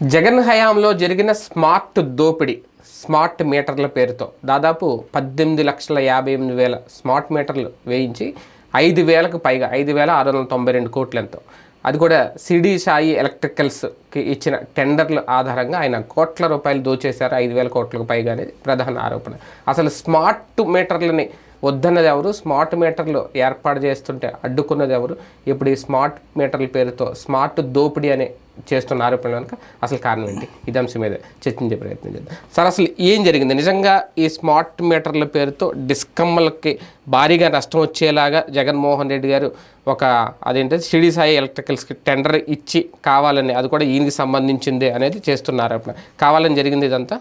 జగన్ హయాంలో జరిగిన స్మార్ట్ దోపిడీ స్మార్ట్ మీటర్ల పేరుతో దాదాపు పద్దెనిమిది లక్షల యాభై ఎనిమిది వేల స్మార్ట్ మీటర్లు వేయించి ఐదు వేలకు పైగా ఐదు వేల ఆరు వందల తొంభై రెండు కోట్లు ఎంతో అది కూడా సిడి సాయి ఎలక్ట్రికల్స్కి ఇచ్చిన టెండర్ల ఆధారంగా ఆయన కోట్ల రూపాయలు దోచేశారు ఐదు వేల కోట్లకు పైగా అనేది ప్రధాన ఆరోపణ. అసలు స్మార్ట్ మీటర్లని వద్దన్నది ఎవరు? స్మార్ట్ మీటర్లు ఏర్పాటు చేస్తుంటే అడ్డుకున్నది ఎవరు? ఇప్పుడు ఈ స్మార్ట్ మీటర్ల పేరుతో స్మార్ట్ దోపిడీ అనే చేస్తున్న ఆరోపణలు కనుక అసలు కారణం ఏంటి? ఇది అంశం మీద చర్చించే ప్రయత్నం చేద్దాం. సార్ అసలు ఏం జరిగింది? నిజంగా ఈ స్మార్ట్ మీటర్ల పేరుతో డిస్కమ్మలకి భారీగా నష్టం వచ్చేలాగా జగన్మోహన్ రెడ్డి గారు ఒక అదేంటి షిడి సాయి ఎలక్ట్రికల్స్కి టెండర్ ఇచ్చి కావాలని అది కూడా ఈయనకి సంబంధించింది అనేది చేస్తున్న ఆరోపణ. కావాలని జరిగింది ఇదంతా?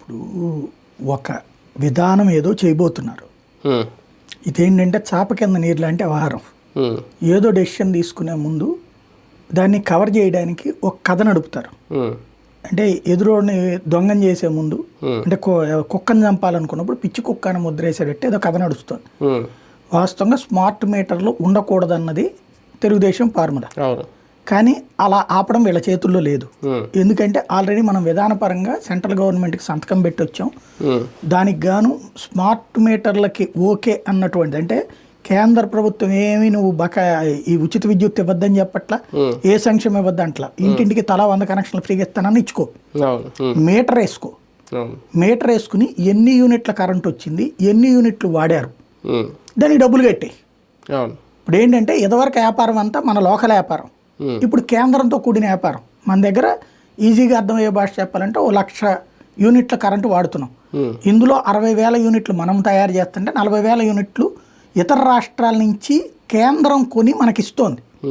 ఇప్పుడు ఒక విధానం ఏదో చేయబోతున్నారు. ఇదేంటంటే చాప కింద నీరు లాంటి వ్యవహారం. ఏదో డెసిషన్ తీసుకునే ముందు దాన్ని కవర్ చేయడానికి ఒక కథ నడుపుతారు. అంటే ఎదురోని దొంగం చేసే ముందు అంటే కుక్కను చంపాలనుకున్నప్పుడు పిచ్చి కుక్క అని ముద్రేసేటట్టు ఏదో కథ నడుస్తుంది. వాస్తవంగా స్మార్ట్ మీటర్లు ఉండకూడదన్నది తెలుగుదేశం ఫార్ములా కానీ అలా ఆపడం వీళ్ళ చేతుల్లో లేదు. ఎందుకంటే ఆల్రెడీ మనం విధానపరంగా సెంట్రల్ గవర్నమెంట్కి సంతకం పెట్టి వచ్చాం. దానికి గాను స్మార్ట్ మీటర్లకి ఓకే అన్నటువంటి అంటే కేంద్ర ప్రభుత్వం ఏమి నువ్వు బకా ఈ ఉచిత విద్యుత్ ఇవ్వద్దని చెప్పట్లా? ఏ సంక్షేమం ఇవ్వద్దంట్లా? ఇంటింటికి తలా వంద కనెక్షన్లు ఫ్రీగా ఇస్తానని ఇచ్చుకో. మీటర్ వేసుకో. మీటర్ వేసుకుని ఎన్ని యూనిట్ల కరెంట్ వచ్చింది ఎన్ని యూనిట్లు వాడారు. దానికి డబ్బులు అవును. ఇప్పుడు ఏంటంటే ఇదివరకు వ్యాపారం అంతా మన లోకల్ వ్యాపారం. ఇప్పుడు కేంద్రంతో కూడిన వ్యాపారం. మన దగ్గర ఈజీగా అర్థమయ్యే భాష చెప్పాలంటే ఓ లక్ష యూనిట్ల కరెంటు వాడుతున్నాం. ఇందులో అరవై వేల యూనిట్లు మనం తయారు చేస్తుంటే నలభై వేల యూనిట్లు ఇతర రాష్ట్రాల నుంచి కేంద్రం కొని మనకిస్తోంది.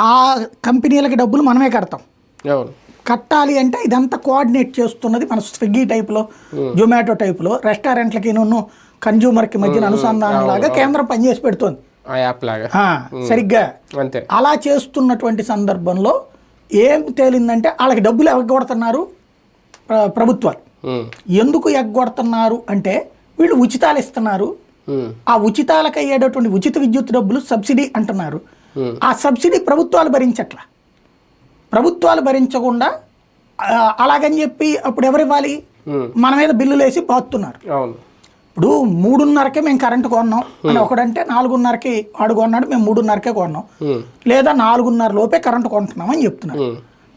ఆ కంపెనీలకి డబ్బులు మనమే కడతాం. కట్టాలి అంటే ఇదంతా కోఆర్డినేట్ చేస్తున్నది మన స్విగ్గీ టైప్లో జొమాటో టైప్లో. రెస్టారెంట్లకి నువ్వు కన్జ్యూమర్కి మధ్యన అనుసంధానం లాగా కేంద్రం పనిచేసి పెడుతోంది. సరిగ్గా. అంతే. అలా చేస్తున్నటువంటి సందర్భంలో ఏం తేలిందంటే వాళ్ళకి డబ్బులు ఎగ్గొడుతున్నారు ప్ర- ప్రభుత్వాలు. ఎందుకు ఎగ్గొడుతున్నారు అంటే వీళ్ళు ఉచితాలు ఇస్తున్నారు. ఆ ఉచితాలకు అయ్యేటటువంటి ఉచిత విద్యుత్ డబ్బులు సబ్సిడీ అంటున్నారు. ఆ సబ్సిడీ ప్రభుత్వాలు భరించట్ల ప్రభుత్వాలు భరించకుండా అలాగని చెప్పి అప్పుడు ఎవరు ఇవ్వాలి. మన మీద బిల్లులు వేసి బాతున్నారు అవును ఇప్పుడు మూడున్నరకే మేము కరెంటు కొన్నాం అని ఒకడంటే నాలుగున్నరకి వాడు కొన్నాడు మేము మూడున్నరకే కొన్నాం. లేదా నాలుగున్నర లోపే కరెంటు కొంటున్నాం అని.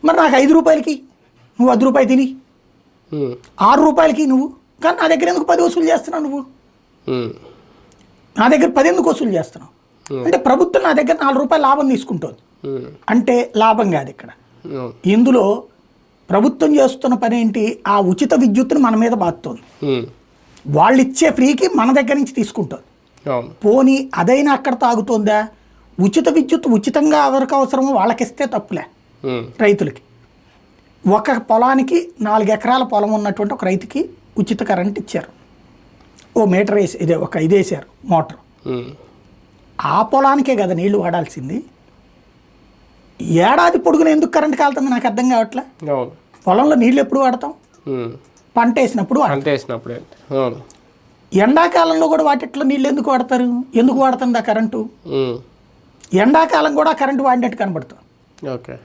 మరి నాకు ఐదు రూపాయలకి నువ్వు పది రూపాయలు తిని. ఆరు రూపాయలకి నువ్వు కానీ నా దగ్గర ఎందుకు పది వసూలు చేస్తున్నావు నువ్వు. నా దగ్గర పది ఎందుకు వసూలు చేస్తున్నావు. అంటే ప్రభుత్వం నా దగ్గర నాలుగు రూపాయలు లాభం తీసుకుంటుంది. అంటే లాభం కాదు ఇక్కడ. ఇందులో ప్రభుత్వం చేస్తున్న పని ఏంటి? ఆ ఉచిత విద్యుత్తును మన మీద బాదుతోంది హ్మ్. వాళ్ళు ఇచ్చే ఫ్రీకి మన దగ్గర నుంచి తీసుకుంటుంది. పోనీ అదైనా అక్కడ తాగుతోందా? ఉచిత విద్యుత్ ఉచితంగా ఎవరికి అవసరమో వాళ్ళకిస్తే తప్పులే. రైతులకి. ఒక పొలానికి నాలుగు ఎకరాల పొలం ఉన్నటువంటి ఒక రైతుకి ఉచిత కరెంట్ ఇచ్చారు. ఓ మీటర్ వేసి ఇదే ఒక ఇది వేసారు మోటార్. ఆ పొలానికే కదా నీళ్ళు వాడాల్సింది. ఏడాది పొడుగున ఎందుకు కరెంట్ కాలుతుంది నాకు అర్థం కావట్లే? పొలంలో నీళ్ళు ఎప్పుడు వాడతాం. పంట వేసినప్పుడు అంతే వేసినప్పుడు. ఎండాకాలంలో కూడా వాటిట్లో నీళ్ళు ఎందుకు వాడతారు? ఎందుకు వాడుతుంది ఆ కరెంటు. ఎండాకాలం కూడా కరెంటు వాడినట్టు కనబడుతుంది. ఓకే.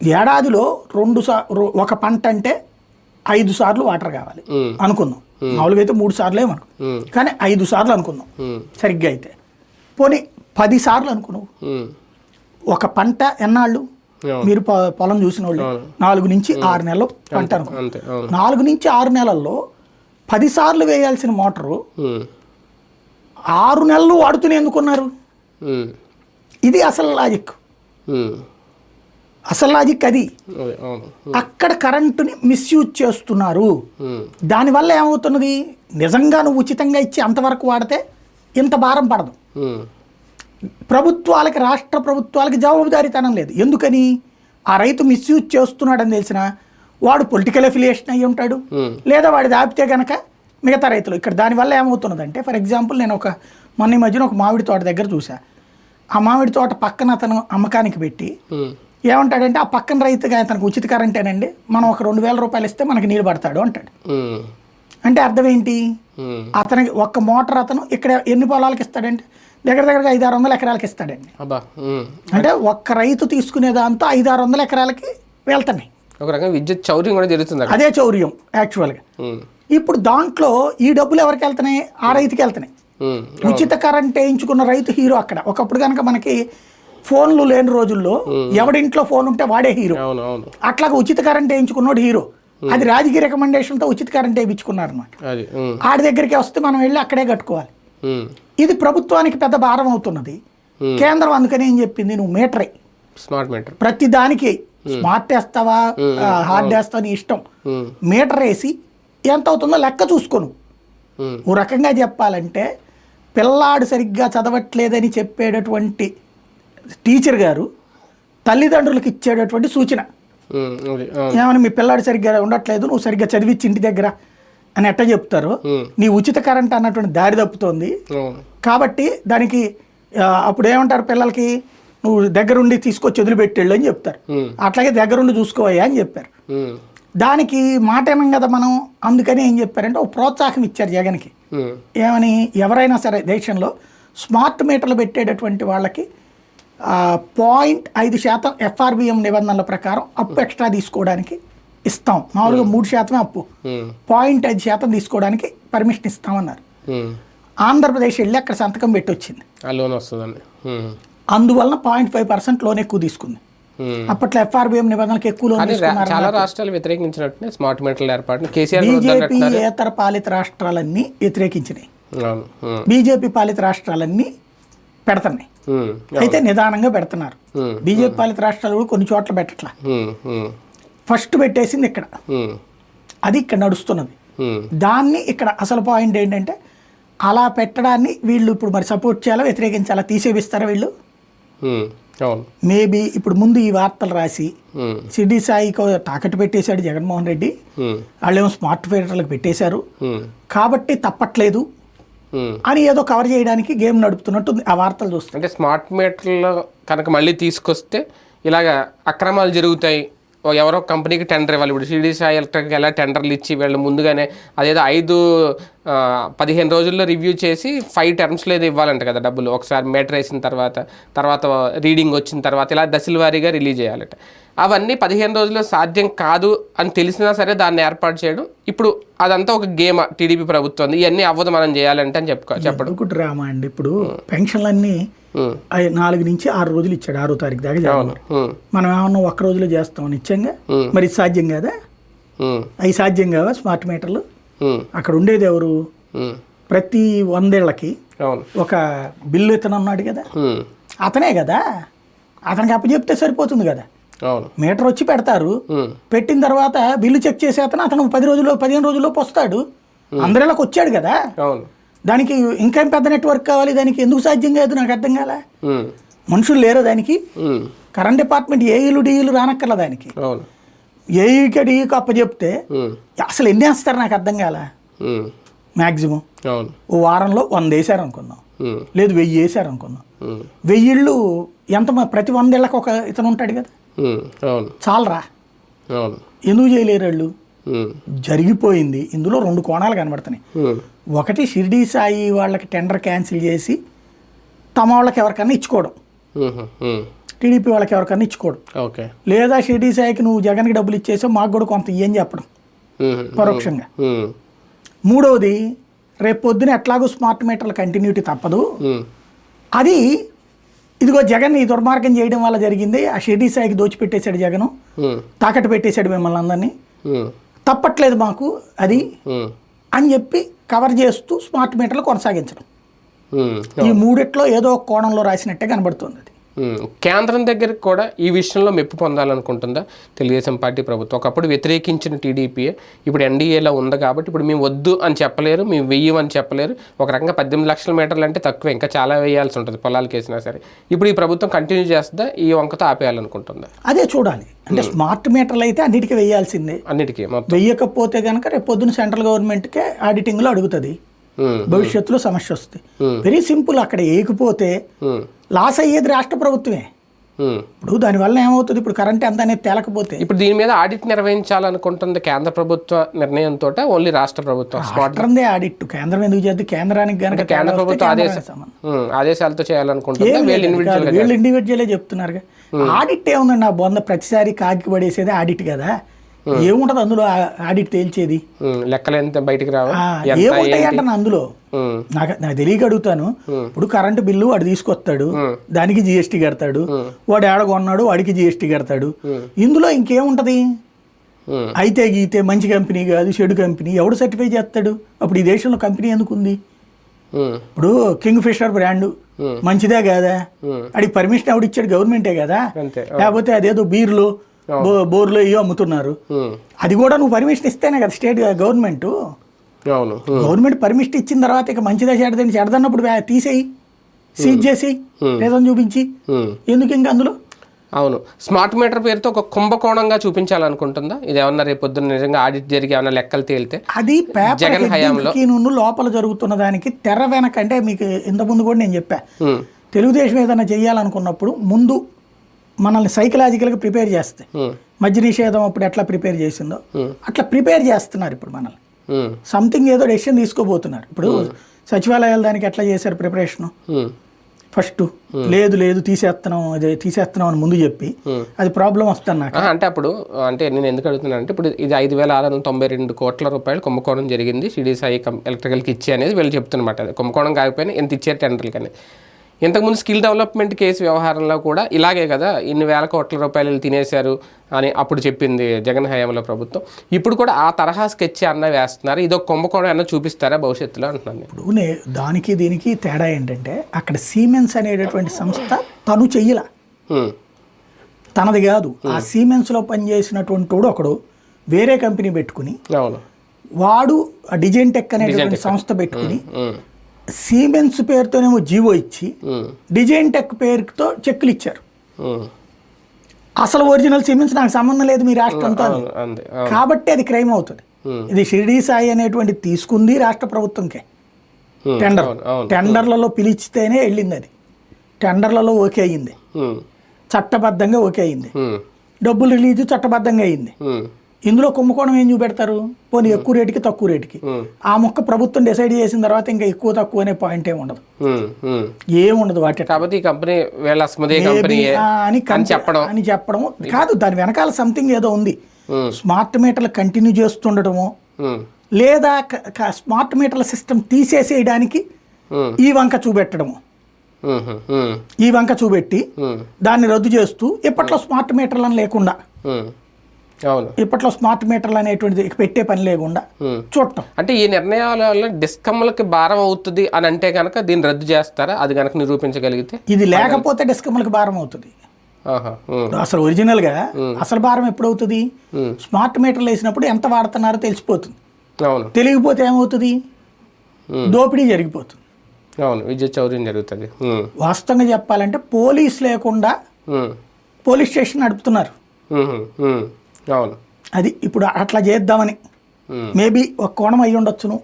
ఏడాదిలో రెండు ఒక పంట అంటే ఐదు సార్లు వాటర్ కావాలి. అనుకుందాం మామూలుగా అయితే మూడు సార్లు ఏమనుకో. కానీ ఐదు సార్లు అనుకుందాం. సరిగ్గా అయితే పోనీ పది సార్లు అనుకున్నావు. ఒక పంట ఎన్నాళ్ళు. మీరు పొలం చూసిన వాళ్ళు. నాలుగు నుంచి ఆరు నెలలు పంట అనుకో అంతే అవును నాలుగు నుంచి ఆరు నెలల్లో పది సార్లు వేయాల్సిన మోటారు. ఆరు నెలలు వాడుతూనే ఎందుకున్నారు. ఇది అసలు లాజిక్. అసలు లాజిక్ అది. అక్కడ కరెంటుని మిస్యూజ్ చేస్తున్నారు. దానివల్ల ఏమవుతున్నది? నిజంగా నువ్వు ఉచితంగా ఇచ్చి అంతవరకు వాడితే ఇంత భారం పడదు. ప్రభుత్వాలకి రాష్ట్ర ప్రభుత్వాలకి జవాబుదారీతనం లేదు. ఎందుకని? ఆ రైతు మిస్యూజ్ చేస్తున్నాడని తెలిసిన వాడు పొలిటికల్ అఫిలియేషన్ అయ్యి ఉంటాడు. లేదా వాడి దాపితే కనుక మిగతా రైతులు. ఇక్కడ దానివల్ల ఏమవుతున్నదంటే ఫర్ ఎగ్జాంపుల్ నేను ఒక మొన్న ఈ మధ్యన ఒక మామిడి తోట దగ్గర చూసా ఆ మామిడి తోట పక్కన అతను అమ్మకానికి పెట్టి. ఏమంటాడంటే ఆ పక్కన రైతుగా అతనికి ఉచిత కరెంటేనండి మనం ఒక రెండు వేల రూపాయలు ఇస్తే మనకి నీళ్ళు పడతాడు అంటాడు. అంటే అర్థం ఏంటి. అతనికి ఒక్క మోటార్ అతను ఇక్కడ ఎన్ని పొలాలకు ఇస్తాడంటే దగ్గర దగ్గరగా ఐదు ఆరు వందల ఎకరాలకి ఇస్తాడండి. అంటే ఒక్క రైతు తీసుకునే దాంతో ఐదు ఆరు వందల ఎకరాలకి వెళ్తున్నాయి. ఒక రకంగా విద్యుత్ చౌర్యం కూడా జరుగుతుంది అదే చౌర్యం యాక్చువల్గా. ఇప్పుడు దాంట్లో ఈ డబ్బులు ఎవరికి వెళ్తున్నాయి? ఆ రైతుకి వెళ్తున్నాయి. ఉచిత కరెంట్ వేయించుకున్న రైతు హీరో అక్కడ. ఒకప్పుడు కనుక మనకి ఫోన్లు లేని రోజుల్లో ఎవడింట్లో ఫోన్ ఉంటే వాడే హీరో. అట్లాగా ఉచిత కరెంట్ వేయించుకున్నాడు హీరో. అది రాజకీయ రికమెండేషన్తో ఉచిత కరెంట్ వేయించుకున్నారు అనమాట ఆడి దగ్గరికి వస్తే మనం వెళ్ళి అక్కడే కట్టుకోవాలి. ఇది ప్రభుత్వానికి పెద్ద భారం అవుతున్నది. కేంద్రం అందుకని ఏం చెప్పింది? నువ్వు మీటరే. స్మార్ట్ మీటర్ ప్రతి దానికి. స్మార్ట్ వేస్తావా? హార్డ్ వేస్తావా నీ ఇష్టం? మీటర్ వేసి ఎంత అవుతుందో లెక్క చూసుకోను ఓ రకంగా చెప్పాలంటే పిల్లాడు సరిగ్గా చదవట్లేదని చెప్పేటటువంటి టీచర్ గారు తల్లిదండ్రులకు ఇచ్చేటటువంటి సూచన. ఏమని మీ పిల్లాడు సరిగ్గా ఉండట్లేదు నువ్వు సరిగ్గా చదివించి ఇంటి దగ్గర అని ఎట్ట చెప్తారు. నీ ఉచిత కరెంట్ అన్నటువంటి దారి తప్పుతోంది. కాబట్టి దానికి అప్పుడు ఏమంటారు పిల్లలకి? నువ్వు దగ్గరుండి తీసుకొచ్చి వదిలిపెట్టేళ్ళు అని చెప్తారు. అట్లాగే దగ్గరుండి చూసుకోవయ్యా అని చెప్పారు. దానికి మాట ఏమం కదా మనం? అందుకని ఏం చెప్పారంటే ఒక ప్రోత్సాహం ఇచ్చారు జగన్కి. ఏమని? ఎవరైనా సరే దేశంలో స్మార్ట్ మీటర్లు పెట్టేటటువంటి వాళ్ళకి పాయింట్ ఐదు శాతం ఎఫ్ఆర్బిఎం నిబంధనల ప్రకారం అప్పు ఎక్స్ట్రా తీసుకోవడానికి ఇస్తాం. మామూలుగా మూడు శాతమే అప్పు. ఉమ్, పాయింట్ ఐదు శాతం తీసుకోవడానికి పర్మిషన్ ఇస్తామన్నారు. ఉమ్, ఆంధ్రప్రదేశ్ వెళ్ళి అక్కడ సంతకం పెట్టి వచ్చింది లోన్ వస్తుందండి. అందువలన పాయింట్ ఫైవ్ పర్సెంట్ లోన్ ఎక్కువ తీసుకుంది. అప్పట్లో ఎఫ్ఆర్బిఎం నిబంధనలకు ఎక్కువ లోన్ చాలా రాష్ట్రాలు వ్యతిరేకించినట్టునే స్మార్ట్ మీటర్ల కూడా బీజేపీ. ఏతర పాలిత రాష్ట్రాలన్నీ వ్యతిరేకించినాయి. బీజేపీ పాలిత రాష్ట్రాలన్నీ పెడుతున్నాయి. అయితే నిదానంగా పెడుతున్నారు. బీజేపీ పాలిత రాష్ట్రాలు కూడా కొన్ని చోట్ల పెట్టట్లా. ఫస్ట్ పెట్టేసింది ఇక్కడ. అది ఇక్కడ నడుస్తున్నది. దాన్ని ఇక్కడ అసలు పాయింట్ ఏంటంటే అలా పెట్టడాన్ని వీళ్ళు ఇప్పుడు మరి సపోర్ట్ చేయాలా వ్యతిరేకించాలా తీసేపిస్తారా వీళ్ళు? మేబీ ఇప్పుడు ముందు ఈ వార్తలు రాసి సిడ్డి సాయికి తాకట్టు పెట్టేశాడు జగన్మోహన్ రెడ్డి. వాళ్ళేమో స్మార్ట్ మీటర్లకు పెట్టేశారు. కాబట్టి తప్పట్లేదు. అని ఏదో కవర్ చేయడానికి గేమ్ నడుపుతున్నట్టు ఆ వార్తలు చూస్తే. అంటే స్మార్ట్ మీటర్లో కనుక మళ్ళీ తీసుకొస్తే ఇలాగ అక్రమాలు జరుగుతాయి ఎవరో కంపెనీకి టెండర్ ఇవ్వాలి. ఇప్పుడు షిరిడి సాయి ఎలక్ట్రిక్ ఎలా టెండర్లు ఇచ్చి వీళ్ళు ముందుగానే అదేదో ఐదు పదిహేను రోజుల్లో రివ్యూ చేసి ఫైవ్ టర్మ్స్లో ఏదో ఇవ్వాలంట కదా డబ్బులు. ఒకసారి మీటర్ వేసిన తర్వాత తర్వాత రీడింగ్ వచ్చిన తర్వాత ఇలా దశల వారీగా రిలీజ్ చేయాలట. అవన్నీ పదిహేను రోజుల్లో సాధ్యం కాదు అని తెలిసినా సరే దాన్ని ఏర్పాటు చేయడం. ఇప్పుడు అదంతా ఒక గేమ్ టీడీపీ ప్రభుత్వం ఇవన్నీ అవ్వదు మనం చేయాలంటే అని చెప్పుకో చెప్పడం. ఒకటి రామా అండి ఇప్పుడు పెన్షన్లన్నీ నాలుగు నుంచి ఆరు రోజులు ఇచ్చాడు ఆరో తారీఖు దాకా మనం ఏమన్నా ఒక్క రోజులో ఇచ్చాంగా ఉమ్. మరి సాధ్యం కాదా? అవి సాధ్యం కావా స్మార్ట్ మీటర్లు అక్కడ ఉండేది ఎవరు? ప్రతి వందేళ్ళకి ఒక బిల్లు ఇతను అన్నాడు కదా. అతనే కదా. అతనికి అప్పచెప్తే సరిపోతుంది కదా. మీటర్ వచ్చి పెడతారు. పెట్టిన తర్వాత బిల్లు చెక్ చేసే అతను అతను పది రోజుల్లో పదిహేను రోజుల్లోపు వస్తాడు. అందరిలోకి వచ్చాడు కదా. దానికి ఇంకేం పెద్ద నెట్వర్క్ కావాలి? దానికి ఎందుకు సాధ్యం కాదు? నాకు అర్థం కాలే? మనుషులు లేరు దానికి? కరెంట్ డిపార్ట్మెంట్ ఏఈలు డీఈలు రానక్కర్ల దానికి? ఏఈకి డీఈకి అప్పచెప్తే అసలు ఎన్ని వేస్తారు? నాకు అర్థం కాల? మ్యాక్సిమం ఓ వారంలో వంద వేసారు అనుకుందాం లేదు వెయ్యి వేసారు అనుకుందాం వెయ్యిళ్ళు ఎంత ప్రతి వందేళ్ళకి ఒక ఇతను ఉంటాడు కదా? చాలరా? ఎందుకు చేయలేరు వాళ్ళు? జరిగిపోయింది. ఇందులో రెండు కోణాలు కనబడుతున్నాయి. ఒకటి షిర్డీ సాయి వాళ్ళకి టెండర్ క్యాన్సిల్ చేసి తమ వాళ్ళకి ఎవరికన్నా ఇచ్చుకోవడం. టీడీపీ వాళ్ళకి ఎవరికన్నా ఇచ్చుకోవడం. ఓకే. లేదా షిర్డీ సాయికి నువ్వు జగన్కి డబ్బులు ఇచ్చేసావు మాకు కూడా కొంత ఇయ్యని చెప్పడం. పరోక్షంగా. మూడవది రేపు పొద్దున ఎట్లాగో స్మార్ట్ మీటర్ల కంటిన్యూటీ తప్పదు. అది ఇదిగో జగన్ ఈ దుర్మార్గం చేయడం వల్ల జరిగింది. ఆ షిర్డీ సాయికి దోచిపెట్టేశాడు జగన్. తాకట్టు పెట్టేశాడు మిమ్మల్ని అందరినీ. తప్పట్లేదు మాకు అది అని చెప్పి కవర్ చేస్తూ స్మార్ట్ మీటర్లు కొనసాగించడం. ఈ మూడిట్లో ఏదో ఒక కోణంలో రాసినట్టే కనబడుతుంది అది. కేంద్రం దగ్గరికి కూడా ఈ విషయంలో మెప్పు పొందాలనుకుంటుందా? తెలుగుదేశం పార్టీ ప్రభుత్వం. ఒకప్పుడు వ్యతిరేకించిన టీడీపీ ఇప్పుడు ఎన్డీఏలో ఉంది కాబట్టి ఇప్పుడు మేము వద్దు అని చెప్పలేరు మేము వెయ్యం అని చెప్పలేరు. ఒక రకంగా పద్దెనిమిది లక్షల మీటర్లు అంటే తక్కువ ఇంకా చాలా వేయాల్సి ఉంటుంది పొలాలకు వేసినా సరే. ఇప్పుడు ఈ ప్రభుత్వం కంటిన్యూ చేస్తుందా? ఈ వంకతో ఆపేయాలనుకుంటుందా? అదే చూడాలి. అంటే స్మార్ట్ మీటర్లు అయితే అన్నిటికీ వేయాల్సిందే. అన్నిటికీ మొత్తం. వెయ్యకపోతే కనుక రేపు పొద్దున సెంట్రల్ గవర్నమెంట్కే ఆడిటింగ్లో అడుగుతుంది. భవిష్యత్తులో సమస్య వస్తుంది. Hmm. వెరీ సింపుల్ అక్కడ వేయకపోతే లాస్ అయ్యేది రాష్ట్ర ప్రభుత్వమే. ఇప్పుడు దానివల్ల ఏమవుతుంది? ఇప్పుడు కరెంట్ ఎంత అనేది తేలకపోతే. ఇప్పుడు దీని మీద ఆడిట్ నిర్వహించాలనుకుంటుంది కేంద్ర ప్రభుత్వ నిర్ణయంతో ఓన్లీ రాష్ట్ర ప్రభుత్వం. రాష్ట్రందే ఆడిట్ కేంద్రం ఎందుకు చేద్ది? కేంద్రానికి గనక కేంద్ర ప్రభుత్వం ఆదేశాలతో చేయాలనుకుంటుంది. ఏం వీళ్ళు ఇండివిజువల్ చెప్తున్నారుగా ఆడిట్ ఏముందండి నా బొంద ప్రతిసారి కాకి పడేసేది ఆడిట్ కదా. ఏముంటది అందులో? ఆడిట్ తేల్చేది? లెక్కలు ఎంత బయటికి రావు? ఆ, ఎంత ఏముంటాయి అంట అందులో? నాకు నాకు తెలియక అడుగుతాను. ఇప్పుడు కరెంటు బిల్లు వాడు తీసుకొస్తాడు దానికి జిఎస్టీ కడతాడు వాడు ఏడ కొన్నాడు వాడికి జిఎస్టీ కడతాడు. ఇందులో ఇంకేముంటది? అయితే గీతే మంచి కంపెనీ కాదు చెడు కంపెనీ. ఎవడు సర్టిఫై చేస్తాడు? అప్పుడు ఈ దేశంలో కంపెనీ ఎందుకు ఉంది? ఉమ్, ఇప్పుడు కింగ్ ఫిషర్ బ్రాండ్ మంచిదే కాదా. అడిగి పర్మిషన్ ఎవడు ఇచ్చాడు? గవర్నమెంటే కదా? లేకపోతే అదేదో బీర్లు బోర్లు ఇవో అమ్ముతున్నారు. అది కూడా నువ్వు పర్మిషన్ ఇస్తేనే కదా స్టేట్ గవర్నమెంట్ గవర్నమెంట్ పర్మిషన్ ఇచ్చిన తర్వాత ఇక మంచిదే చెడదని చెడదన్నప్పుడు తీసేయి. సీజ్ చేసి రీజన్ చూపించి. ఎందుకు ఇంకా అందులో? అవును. స్మార్ట్ మీటర్ పేరుతో ఒక కుంభకోణంగా చూపించాలనుకుంటుందా? ఇది ఏమన్నా రేపు పొద్దున్న నిజంగా ఆడిట్ జరిగి ఏమన్నా లెక్కలు తేలితే? అది జగన్ హయాంలో- లోపల జరుగుతున్న దానికి తెర వెనక అంటే మీకు ఇంతకుముందు కూడా నేను చెప్పా. తెలుగుదేశం ఏదైనా చేయాలనుకున్నప్పుడు ముందు మనల్ని సైకలాజికల్గా ప్రిపేర్ చేస్తాయి. ఉమ్, మద్య నిషేధం అప్పుడు ఎట్లా ప్రిపేర్ చేసిందో అట్లా ప్రిపేర్ చేస్తున్నారు ఇప్పుడు మనల్ని. సంథింగ్ ఏదో డెసిషన్ తీసుకోబోతున్నారు. ఇప్పుడు సచివాలయాల దానికి ఎట్లా చేశారు ప్రిపరేషను ఫస్ట్ లేదు లేదు తీసేస్తున్నాం అదే తీసేస్తున్నాం అని ముందు చెప్పి అది ప్రాబ్లం వస్తాను నాకు అంటే అప్పుడు అంటే నేను ఎందుకు అడుగుతున్నాను అంటే ఇప్పుడు ఇది ఐదు వేల ఆరు వందల తొంభై రెండు కోట్ల రూపాయలు కుంభకోణం జరిగింది. సిడి సాయి కం ఎలక్ట్రికల్కి ఇచ్చి అనేది వీళ్ళు చెప్తున్నమాట. అది కుంభకోణం కాకపోయినా ఎంత ఇచ్చారు టెండర్లకి అని ఇంతకుముందు స్కిల్ డెవలప్మెంట్ కేసు వ్యవహారంలో కూడా ఇలాగే కదా ఇన్ని వేల కోట్ల రూపాయలు తినేశారు అని అప్పుడు చెప్పింది జగన్ హయాంలో ప్రభుత్వం. ఇప్పుడు కూడా ఆ తరహా స్కెచ్ అన్న వేస్తున్నారు. ఇది ఒక కుంభకోణం అన్న చూపిస్తారా భవిష్యత్తులో అంటున్నాను నేను. ఇప్పుడు దానికి దీనికి తేడా ఏంటంటే అక్కడ సీమెన్స్ అనేటటువంటి సంస్థ తను చెయ్యల. తనది కాదు. ఆ సీమెన్స్లో పనిచేసినటువంటి వాడు ఒకడు వేరే కంపెనీ పెట్టుకుని అవును. వాడు ఆ డిజైన్ టెక్ అనేటువంటి సంస్థ పెట్టుకుని సీమెన్స్ పేరుతోనేమో జీవో ఇచ్చి డిజైన్ టెక్ పేరుతో చెక్కులు ఇచ్చారు. ఉమ్. అసలు ఒరిజినల్ సీమెన్స్ నాకు సంబంధం లేదు మీ రాష్ట్రంతో అవును. కాబట్టి అది క్రైమ్ అవుతుంది. ఇది షిరిడీ సాయి అనేటువంటి తీసుకుంది రాష్ట్ర ప్రభుత్వంకే. టెండర్ టెండర్లలో పిలిచితేనే వెళ్ళింది అది. టెండర్లలో ఓకే అయింది ఉమ్, చట్టబద్ధంగా ఓకే అయింది డబ్బులు రిలీజ్ చట్టబద్ధంగా అయింది ఇందులో కుంభకోణం ఏం చూపెడతారు? పోనీ ఎక్కువ రేటుకి తక్కువ రేటుకి. ఆ మొక్క ప్రభుత్వం డిసైడ్ చేసిన తర్వాత ఇంకా ఎక్కువ తక్కువ అనే పాయింట్ ఏమి ఉండదు. ఏముండదు వాటి కాబట్టి ఈ కంపెనీ ఆ అని చెప్పడం. అని చెప్పడం. కాదు దాని వెనకాల సంథింగ్ ఏదో ఉంది. స్మార్ట్ మీటర్లు కంటిన్యూ చేస్తుండటము లేదా స్మార్ట్ మీటర్ల సిస్టమ్ తీసేసేయడానికి ఈ వంక చూపెట్టడము. ఈ వంక చూపెట్టి దాన్ని రద్దు చేస్తూ ఇప్పట్లో స్మార్ట్ మీటర్లను లేకుండా ఇప్పట్లో స్మార్ట్ మీటర్లు అనేటువంటిది పెట్టే పని లేకుండా. చూడటం. అంటే ఈ నిర్ణయాల వల్ల డిస్కమ్లకి భారం అవుతుంది అని అంటే కనుక దీన్ని రద్దు చేస్తారా? అది కనుక నిరూపించగలిగితే? ఇది లేకపోతే డిస్కమ్లకు భారం అవుతుంది. ఆహా, ఉమ్, ఇప్పుడు అసలు అసలు భారం ఎప్పుడు అవుతుంది ఉమ్. స్మార్ట్ మీటర్లు వేసినప్పుడు ఎంత వాడుతున్నారో తెలిసిపోతుంది. తెలియకపోతే ఏమవుతుంది. దోపిడీ జరిగిపోతుంది. అవును విద్యుత్ చౌర్యం జరుగుతుంది. వాస్తవంగా చెప్పాలంటే పోలీస్ లేకుండా పోలీస్ స్టేషన్ నడుపుతున్నారు. అవును అది ఇప్పుడు అట్లా చేద్దామని. మేబీ ఒక కోణం అయి ఉండొచ్చును.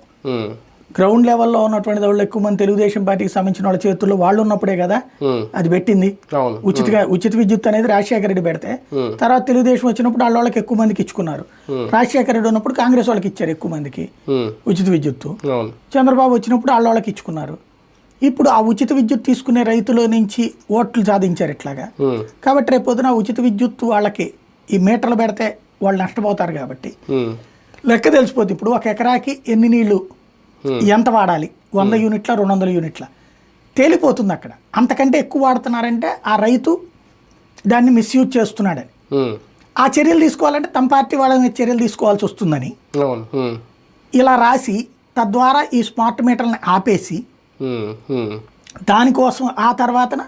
గ్రౌండ్ లెవెల్లో ఉన్నటువంటి వాళ్ళు ఎక్కువ మంది తెలుగుదేశం పార్టీకి సంబంధించిన వాళ్ళ చేతుల్లో వాళ్ళు ఉన్నప్పుడే కదా ఉమ్. అది పెట్టింది. ఉచితగా ఉచిత విద్యుత్ అనేది రాజశేఖర రెడ్డి పెడితే తర్వాత తెలుగుదేశం వచ్చినప్పుడు వాళ్ళ వాళ్ళకి ఎక్కువ మందికి ఇచ్చుకున్నారు. రాజశేఖర రెడ్డి ఉన్నప్పుడు కాంగ్రెస్ వాళ్ళకి ఇచ్చారు ఎక్కువ మందికి. ఉచిత విద్యుత్తు. చంద్రబాబు వచ్చినప్పుడు వాళ్ళ వాళ్ళకి ఇచ్చుకున్నారు. ఇప్పుడు ఆ ఉచిత విద్యుత్ తీసుకునే రైతుల నుంచి ఓట్లు సాధించారు ఇట్లాగా. కాబట్టి రేపు పొద్దున ఉచిత విద్యుత్ వాళ్ళకి ఈ మీటర్లు పెడితే వాళ్ళు నష్టపోతారు కాబట్టి. లెక్క తెలిసిపోతుంది ఇప్పుడు ఒక ఎకరాకి ఎన్ని నీళ్ళు? ఎంత వాడాలి? వంద యూనిట్ల రెండు వందల యూనిట్ల. తేలిపోతుంది అక్కడ. అంతకంటే ఎక్కువ వాడుతున్నారంటే ఆ రైతు దాన్ని మిస్యూజ్ చేస్తున్నాడని ఆ చర్యలు తీసుకోవాలంటే తమ పార్టీ వాళ్ళ మీద చర్యలు తీసుకోవాల్సి వస్తుందని ఇలా రాసి తద్వారా ఈ స్మార్ట్ మీటర్ని ఆపేసి దానికోసం ఆ తర్వాతన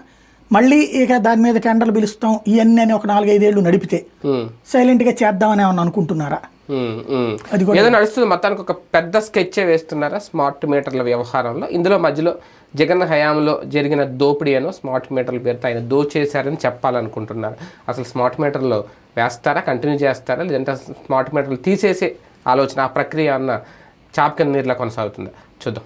మళ్ళీ ఇక దాని మీద టెండర్లు పిలుస్తాం ఇవన్నీ అని ఒక నాలుగైదేళ్ళు నడిపితే ఉమ్, సైలెంట్గా చేద్దామని ఏమన్నా అనుకుంటున్నారా. అది ఏదో నడుస్తుంది మొత్తానికి ఒక పెద్ద స్కెచ్ వేస్తున్నారా స్మార్ట్ మీటర్ల వ్యవహారంలో? ఇందులో మధ్యలో జగన్ హయాంలో జరిగిన దోపిడీ అనో స్మార్ట్ మీటర్ల పేరుతో ఆయన దోచేశారని చెప్పాలనుకుంటున్నారు. అసలు స్మార్ట్ మీటర్లో వేస్తారా కంటిన్యూ చేస్తారా? లేదంటే స్మార్ట్ మీటర్లు తీసేసే ఆలోచన ఆ ప్రక్రియ అన్న చాప్ కింద నీరులా కొనసాగుతుందా. చూద్దాం.